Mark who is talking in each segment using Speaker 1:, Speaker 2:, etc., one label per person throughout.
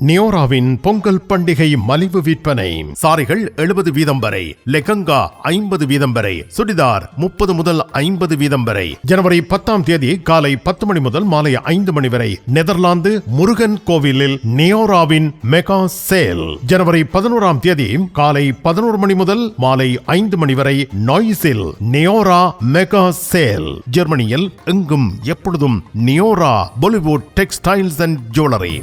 Speaker 1: நியோராவின் பொங்கல் பண்டிகை மலிவு விற்பனை. சாரிகள் எழுபது வீதம் வரை லெகங்கா ஐம்பது வீதம் வரை சுடிதார் முப்பது முதல் ஐம்பது வீதம் வரை. ஜனவரி பத்தாம் தேதி காலை பத்து மணி முதல் மாலை ஐந்து மணி வரை நெதர்லாந்து முருகன் கோவிலில் நியோராவின் மெகா சேல். ஜனவரி பதினோராம் தேதி காலை பதினோரு மணி முதல் மாலை ஐந்து மணி வரை நாய்ஸில் நியோரா மெகா சேல். ஜெர்மனியில் எங்கும் எப்பொழுதும் Neora Bollywood textiles and jewellery.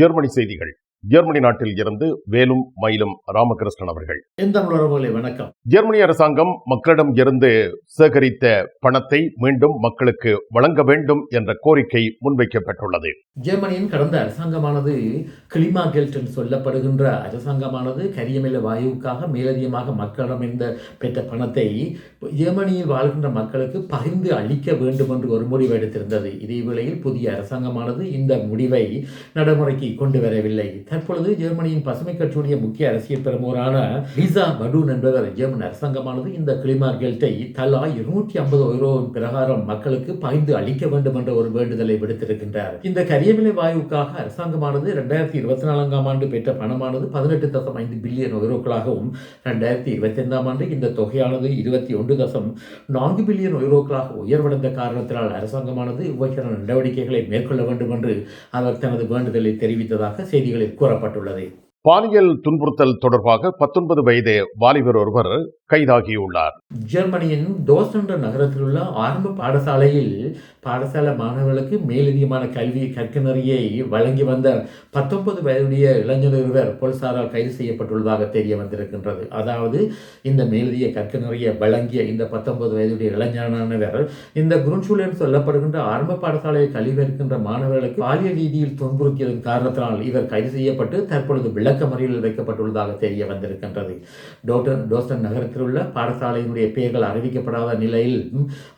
Speaker 1: Germany செய்திகள். ஜெர்மனி நாட்டில் இருந்து வேலும் மயிலும் ராமகிருஷ்ணன் அவர்கள்.
Speaker 2: எந்த வணக்கம்.
Speaker 1: ஜெர்மனி அரசாங்கம் மக்களிடம் இருந்து சேகரித்த பணத்தை மீண்டும் மக்களுக்கு வழங்க வேண்டும் என்ற கோரிக்கை முன்வைக்கப்பட்டுள்ளது.
Speaker 2: ஜெர்மனியின் கடந்த அரசாங்கமானது கிளிமா கெல்ட் என்று சொல்லப்படுகின்ற அரசாங்கமானது கரியமில வாயுவுக்காக மேலதிகமாக மக்களிடம் இருந்த பெற்ற பணத்தை ஜெர்மனியில் வாழ்கின்ற மக்களுக்கு பகிர்ந்து அளிக்க வேண்டும் என்று ஒரு முடிவு எடுத்திருந்தது. இதே வேளையில் புதிய அரசாங்கமானது இந்த முடிவை நடைமுறைக்கு கொண்டு வரவில்லை. தற்பொழுது ஜெர்மனியின் பசுமை கட்சியுடைய முக்கிய அரசியல் பிரமுகரான லிசா படூன் என்பவர் ஜெர்மன் அரசாங்கமானது இந்த கிளிமா கெல்ட்டை தலா இருநூற்றி ஐம்பது யூரோவின் பிரகாரம் மக்களுக்கு பகிர்ந்து அளிக்க வேண்டும் என்ற ஒரு வேண்டுதலை விடுத்திருக்கின்றார். இந்த கரியமிலை வாயுக்காக அரசாங்கமானது ரெண்டாயிரத்தி இருபத்தி நான்காம் ஆண்டு பெற்ற பணமானது பதினெட்டு தசம் ஐந்து பில்லியன் யூரோக்களாகவும் ரெண்டாயிரத்தி இருபத்தி ஐந்தாம் ஆண்டு இந்த தொகையானது இருபத்தி ஒன்று தசம் நான்கு பில்லியன் யூரோக்களாக உயர்வடைந்த காரணத்தினால் அரசாங்கமானது இவ்வகையான நடவடிக்கைகளை மேற்கொள்ள வேண்டும் என்று அவர் தனது வேண்டுதலை தெரிவித்ததாக செய்திகளில் கூறப்பட்டுள்ளது.
Speaker 1: பாலியல் துன்புறுத்தல் தொடர்பாக பத்தொன்பது வயது வாலிபர் ஒருவர் கைதாகியுள்ளார்.
Speaker 2: ஜெர்மனியின் டோஸ் நகரத்தில் உள்ள ஆரம்ப பாடசாலையில் பாடசாலை மாணவர்களுக்கு மேலதிகமான கல்வி கற்கனறியை வழங்கி வந்த பத்தொன்பது வயதுடைய இளைஞர் ஒருவர் போலீசாரால் கைது செய்யப்பட்டுள்ளதாக தெரிய வந்திருக்கின்றது. அதாவது இந்த மேலதிக கற்கனறியை வழங்கிய இந்த பத்தொன்பது வயதுடைய இளைஞரானவர் இந்த குருன்சூலன் சொல்லப்படுகின்ற ஆரம்ப பாடசாலையை கல்வி இருக்கின்ற மாணவர்களுக்கு பாலியல் ரீதியில் துன்புறுத்தியதன் காரணத்தினால் இவர் கைது செய்யப்பட்டு தற்பொழுது விளக்கமறியலில் வைக்கப்பட்டுள்ளதாக தெரிய வந்திருக்கின்றது. டோட்டன் டோஸ்டன் நகரத்தில் உள்ள பாடசாலையினுடைய பெயர்கள் அறிவிக்கப்படாத நிலையில்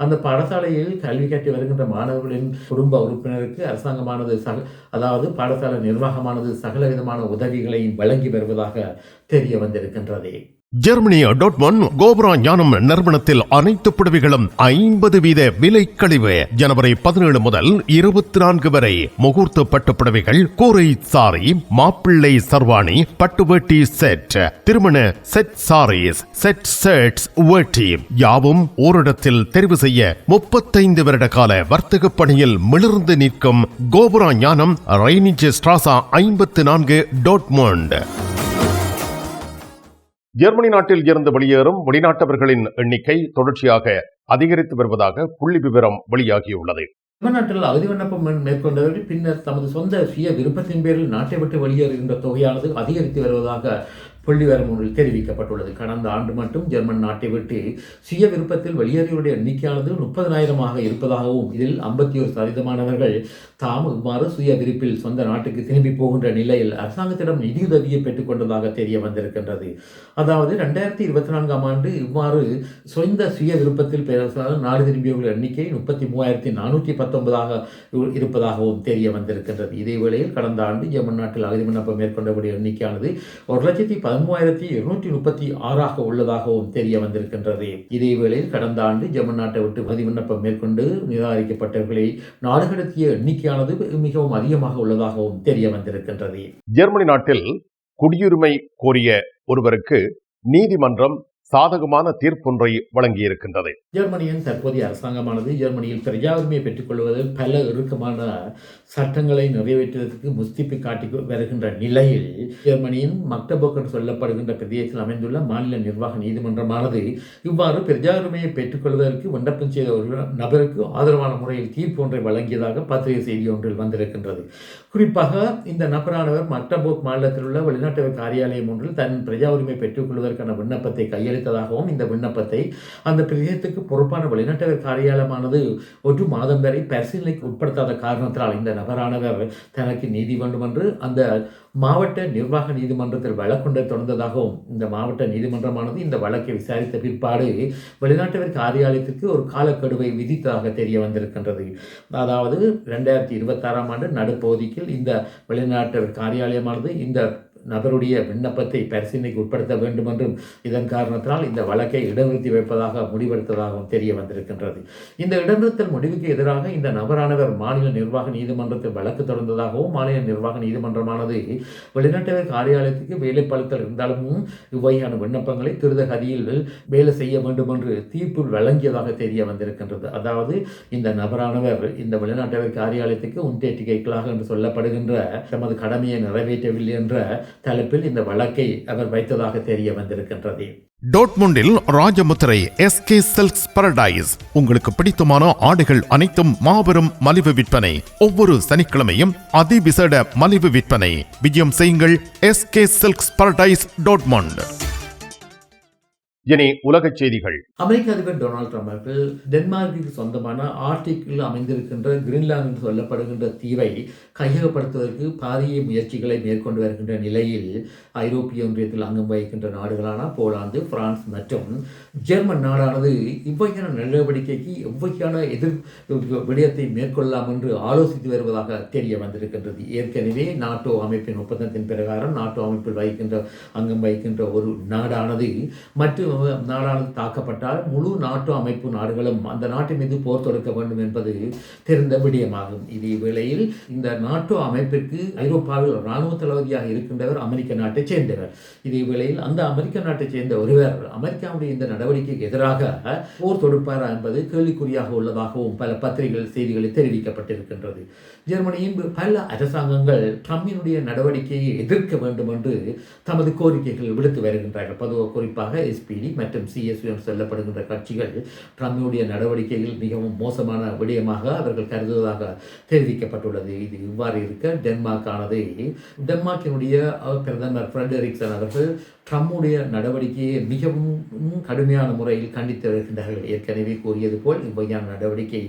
Speaker 2: அந்த பாடசாலையில் கல்வி கட்டி வருகின்ற மாணவர்களின் குடும்ப உறுப்பினருக்கு அரசாங்கமானது சக அதாவது பாடசாலை நிர்வாகமானது சகல விதமான உதவிகளையும் வழங்கி வருவதாக தெரிய வந்திருக்கின்றது.
Speaker 1: ஜெர்மனி டோட்மன் கோபுரா ஞானம் நிறுவனத்தில் அனைத்து புடவைகளும் ஐம்பது வீத விலை கழிவு ஜனவரி பதினேழு முதல் இருபத்தி நான்கு வரை முகூர்த்த பட்டு புடவைகள் கூரை சாரி மாப்பிள்ளை சர்வாணி பட்டு வேட்டி செட் திருமண செட் சாரீஸ் செட் செட்ஸ் வேட்டி. யாவும் ஓரிடத்தில் தெரிவு செய்ய முப்பத்தைந்து வருட கால வர்த்தக பணியில் மிளிர்ந்து நிற்கும் கோபுரா ஞானம் ரைனிஜ் ஸ்ட்ராசா ஐம்பத்து நான்கு டோட்மோண்ட் ஜெர்மனி நாட்டில் இருந்து வெளியேறும் வெளிநாட்டவர்களின் எண்ணிக்கை தொடர்ச்சியாக அதிகரித்து வருவதாக புள்ளி விவரம் வெளியாகியுள்ளது.
Speaker 2: தமிழ்நாட்டில் அகதி விண்ணப்பம் மேற்கொண்டவர்கள் பின்னர் தமது சொந்த சுய விருப்பத்தின் பேரில் நாட்டை விட்டு வெளியேறுகின்ற தொகையானது அதிகரித்து வருவதாக புள்ளிவரம் ஒன்றில் தெரிவிக்கப்பட்டுள்ளது. கடந்த ஆண்டு மட்டும் ஜெர்மன் நாட்டை விட்டு சுய விருப்பத்தில் வெளியேறியோருடைய எண்ணிக்கையானது முப்பதனாயிரமாக இருப்பதாகவும் இதில் ஐம்பத்தி ஒரு சதவீதமானவர்கள் தாம் இவ்வாறு சுய விருப்பில் சொந்த நாட்டுக்கு திரும்பி போகின்ற நிலையில் அரசாங்கத்திடம் நிதியுதவியை பெற்றுக்கொண்டதாக தெரிய வந்திருக்கின்றது. அதாவது ரெண்டாயிரத்தி இருபத்தி நான்காம் ஆண்டு இவ்வாறு சொந்த சுய விருப்பத்தில் பேரரசால் நாடு திரும்பியவர்கள் எண்ணிக்கை முப்பத்தி மூவாயிரத்தி நானூற்றி பத்தொன்பதாக இருப்பதாகவும் தெரிய வந்திருக்கின்றது. இதே வேளையில் கடந்த ஆண்டு ஜெர்மன் நாட்டில் அகதி விண்ணப்பம் மேற்கொண்டவருடைய எண்ணிக்கையானது ஒரு லட்சத்தி மூவாயிரத்தி இருநூற்றி முப்பத்தி ஆறாக உள்ளதாகவும் தெரிய வந்திருக்கின்றது. இதேவேளையில் கடந்த ஆண்டு ஜெர்மன் நாட்டை விட்டு பதி விண்ணப்பம் மேற்கொண்டு நிராகரிக்கப்பட்டவர்களை நாடு கடத்திய எண்ணிக்கையானது மிகவும் அதிகமாக உள்ளதாகவும் தெரிய வந்திருக்கின்றது.
Speaker 1: ஜெர்மனி நாட்டில் குடியுரிமை கோரிய ஒருவருக்கு நீதிமன்றம் சாதகமான தீர்ப்பொன்றை வழங்கியிருக்கின்றது.
Speaker 2: ஜெர்மனியின் தற்போதைய அரசாங்கமானது ஜெர்மனியில் பிரஜாவுரிமையை பெற்றுக்கொள்வதில் பல இறுக்கமான சட்டங்களை நிறைவேற்றுவதற்கு முஸ்திப்பு காட்டி வருகின்ற நிலையில் ஜெர்மனியின் மக்டபோக் என்று சொல்லப்படுகின்ற பிரதேசத்தில் அமைந்துள்ள மாநில நிர்வாக நீதிமன்றமானது இவ்வாறு பிரஜாவுரிமையை பெற்றுக்கொள்வதற்கு விண்ணப்பம் செய்த ஒரு நபருக்கு ஆதரவான முறையில் தீர்ப்பு ஒன்றை வழங்கியதாக பத்திரிகை செய்தி ஒன்றில் வந்திருக்கின்றது. குறிப்பாக இந்த நபரானவர் மக்டபோக் மாநிலத்தில் உள்ள வெளிநாட்டு காரியாலயம் ஒன்றில் தன் பிரஜா உரிமை பெற்றுக்கொள்வதற்கான விண்ணப்பத்தை கையெழுத்து கையளித்ததாகவும் இந்த விண்ணப்பத்தை அந்த பிரதேசத்துக்கு பொறுப்பான வெளிநாட்டவர் காரியாலயமானது ஒரு மாதம் வரை பரிசீலனைக்கு உட்படுத்தாத காரணத்தினால் இந்த நபரானவர் தனக்கு நீதி வேண்டும் என்று அந்த மாவட்ட நிர்வாக நீதிமன்றத்தில் வழக்கொண்டை தொடர்ந்ததாகவும் இந்த மாவட்ட நீதிமன்றமானது இந்த வழக்கை விசாரித்த பிற்பாடு வெளிநாட்டவர் காரியாலயத்திற்கு ஒரு காலக்கெடுவை விதித்ததாக தெரிய வந்திருக்கின்றது. அதாவது ரெண்டாயிரத்தி இருபத்தாறாம் ஆண்டு நடுப்பகுதிக்கு இந்த வெளிநாட்டவர் காரியாலயமானது இந்த நபருடைய விண்ணப்பத்தை பரிசீலனைக்கு உட்படுத்த வேண்டும் என்றும் இதன் காரணத்தினால் இந்த வழக்கை இடநிறுத்தி வைப்பதாக முடிவெடுத்ததாகவும் தெரிய வந்திருக்கின்றது. இந்த இடநிறுத்தல் முடிவுக்கு எதிராக இந்த நபரானவர் மாநில நிர்வாக நீதிமன்றத்தில் வழக்கு தொடர்ந்ததாகவும் மாநில நிர்வாக நீதிமன்றமானது வெளிநாட்டவர் காரியாலயத்துக்கு வேலை பழுத்தல் இருந்தாலும் இவ்வகையான விண்ணப்பங்களை திருத கதியில் வேலை செய்ய வேண்டும் என்று தீர்ப்பு வழங்கியதாக தெரிய வந்திருக்கின்றது. அதாவது இந்த நபரானவர் இந்த வெளிநாட்டவர் காரியாலயத்துக்கு உண்டேட்டிகைகளாக என்று சொல்லப்படுகின்ற தமது கடமையை நிறைவேற்றவில்லை என்ற தலைப்பில் இந்த வழக்கை அவர் வைத்ததாக தெரிய வந்திருக்கின்றது.
Speaker 1: டோட்முண்டில் ராஜமுத்திரை எஸ்கே செல்ஸ் பரடைஸ் உங்களுக்கு பிடித்தமான ஆடைகள் அனைத்தும் மாபெரும் மலிவு விற்பனை. ஒவ்வொரு சனிக்கிழமையும் அதிவிசேட மலிவு விற்பனை. விஜயம் செய்யுங்கள் எஸ்கே சில்க்ஸ் பரடைஸ் டோட்மண்ட் இனி உலகச் செய்திகள்.
Speaker 2: அமெரிக்க அதிபர் டொனால்ட் ட்ரம்ப் அவர்கள் டென்மார்க்கிற்கு சொந்தமான ஆர்டிக்கில் அமைந்திருக்கின்ற கிரீன்லாந்து என்று சொல்லப்படுகின்ற தீவை கையகப்படுத்துவதற்கு பாரிய முயற்சிகளை மேற்கொண்டு வருகின்ற நிலையில் ஐரோப்பிய ஒன்றியத்தில் அங்கம் வகிக்கின்ற நாடுகளான போலாந்து பிரான்ஸ் மற்றும் ஜெர்மன் நாடானது இவ்வகையான நடவடிக்கைக்கு எவ்வகையான எதிர் விடயத்தை மேற்கொள்ளலாம் என்று ஆலோசித்து வருவதாக தெரிய வந்திருக்கின்றது. ஏற்கனவே நாட்டோ அமைப்பின் ஒப்பந்தத்தின் பிரகாரம் நாட்டோ அமைப்பில் வகிக்கின்ற அங்கம் வகிக்கின்ற ஒரு நாடானது மற்றும் இராணுவ நாடானது தாக்கப்பட்டால் முழு நாட்டு அமைப்பு நாடுகளும் அந்த நாட்டின் மீது போர் தொடுக்க வேண்டும் என்பது தெரிந்த விடயமாகும். இது வேளையில் இந்த நாட்டோ அமைப்பிற்கு ஐரோப்பாவில் இராணுவ தளபதியாக இருக்கின்றவர் அமெரிக்க நாட்டைச் சேர்ந்தவர். இதே வேளையில் அந்த அமெரிக்க நாட்டைச் சேர்ந்த ஒருவர் அமெரிக்காவுடைய இந்த நடவடிக்கைக்கு எதிராக போர் தொடுப்பாரா என்பது கேள்விக்குறியாக உள்ளதாகவும் பல பத்திரிகைகள் செய்திகளில் தெரிவிக்கப்பட்டிருக்கின்றது. ஜெர்மனியின் பல அரசாங்கங்கள் ட்ரம்பினுடைய நடவடிக்கையை எதிர்க்க வேண்டும் என்று தமது கோரிக்கைகள் விடுத்து வருகின்றார்கள். பொதுவாக குறிப்பாக எஸ்பிடி மற்றும் சிஎஸ்பி என்று சொல்லப்படுகின்ற கட்சிகள் ட்ரம்பினுடைய நடவடிக்கைகள் மிகவும் மோசமான விடயமாக அவர்கள் கருதுவதாக தெரிவிக்கப்பட்டுள்ளது. இது இவ்வாறு இருக்க டென்மார்க்கானது டென்மார்க்கினுடைய அஹ், பிரதமர் ஃப்ரெடரிக்சன் அவர்கள் ட்ரம்முடைய நடவடிக்கையை மிகவும் கடுமையான முறையில் கண்டித்து வருகின்றார்கள் ஏற்கனவே கூறியது போல் இவ்வகையான நடவடிக்கை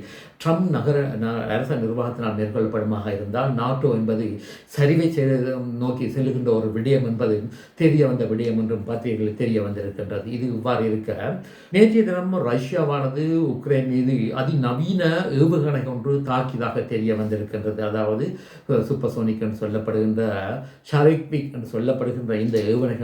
Speaker 2: ட்ரம்ப் நகர ந- அரச நிர்வாகத்தினால் மேற்கொள்ளப்படுமாக இருந்தால் நாட்டோ என்பது சரிவை செல்ல- நோக்கி செல்கின்ற ஒரு விடயம் என்பது தெரிய வந்த விடயம் என்றும் பத்திரிகைகளில் தெரிய வந்திருக்கின்றது இது இவ்வாறு இருக்க நேற்றைய தினம் ரஷ்யாவானது உக்ரைன் மீது அதிநவீன ஏவுகணை ஒன்று தாக்கியதாக தெரிய வந்திருக்கின்றது அதாவது சூப்பர்சோனிக் என்று சொல்லப்படுகின்ற ஷரிக்பிக் என்று சொல்லப்படுகின்ற இந்த ஏவுகணை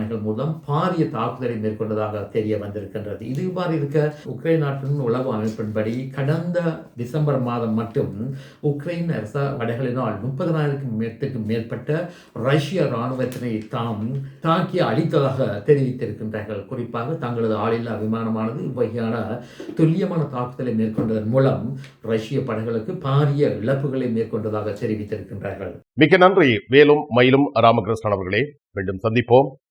Speaker 2: ஏவுகணைகள் மூலம் பாரிய தாக்குதலை மேற்கொண்டதாக தெரிய வந்திருக்கின்றது. இது இவ்வாறு இருக்க உக்ரைன் நாட்டின் உளவு அமைப்பின்படி கடந்த டிசம்பர் மாதம் மட்டும் உக்ரைன் அரச படைகளினால் முப்பதனாயிரத்துக்கும் மேற்பட்டுக்கும் மேற்பட்ட ரஷ்ய இராணுவத்தினை தாம் தாக்கி அளித்ததாக தெரிவித்திருக்கின்றார்கள். குறிப்பாக தங்களது ஆளில்லா விமானமானது இவ்வகையான துல்லியமான தாக்குதலை மேற்கொண்டதன் மூலம் ரஷ்ய படைகளுக்கு பாரிய இழப்புகளை மேற்கொண்டதாக தெரிவித்திருக்கின்றார்கள்.
Speaker 1: மிக நன்றி. வேலும் மயிலும் ராமகிருஷ்ணன் அவர்களே மீண்டும் சந்திப்போம்.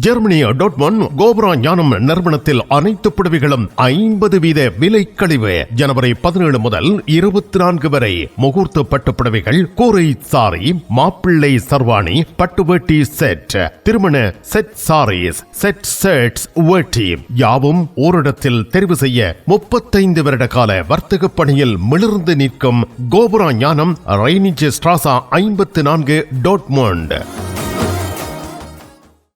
Speaker 1: ஜெர்மனி டோட்மன் கோபுரா ஞானம் நிறுவனத்தில் அனைத்து புடவைகளும் ஐம்பது வீத விலை கழிவு ஜனவரி பதினேழு முதல் இருபத்தி நான்கு வரை முகூர்த்த பட்டு புடவைகள் கூரை சாரி மாப்பிள்ளை சர்வாணி பட்டு வேட்டி செட் திருமண செட் சாரீஸ் செட் செட்ஸ் வேட்டி. யாவும் ஓரிடத்தில் தெரிவு செய்ய முப்பத்தைந்து வருட கால வர்த்தக பணியில் மிளிர்ந்து நிற்கும் கோபுரா ஞானம் ரைனிஜ் ஸ்ட்ராசா ஐம்பத்து நான்கு டோட்மோண்ட்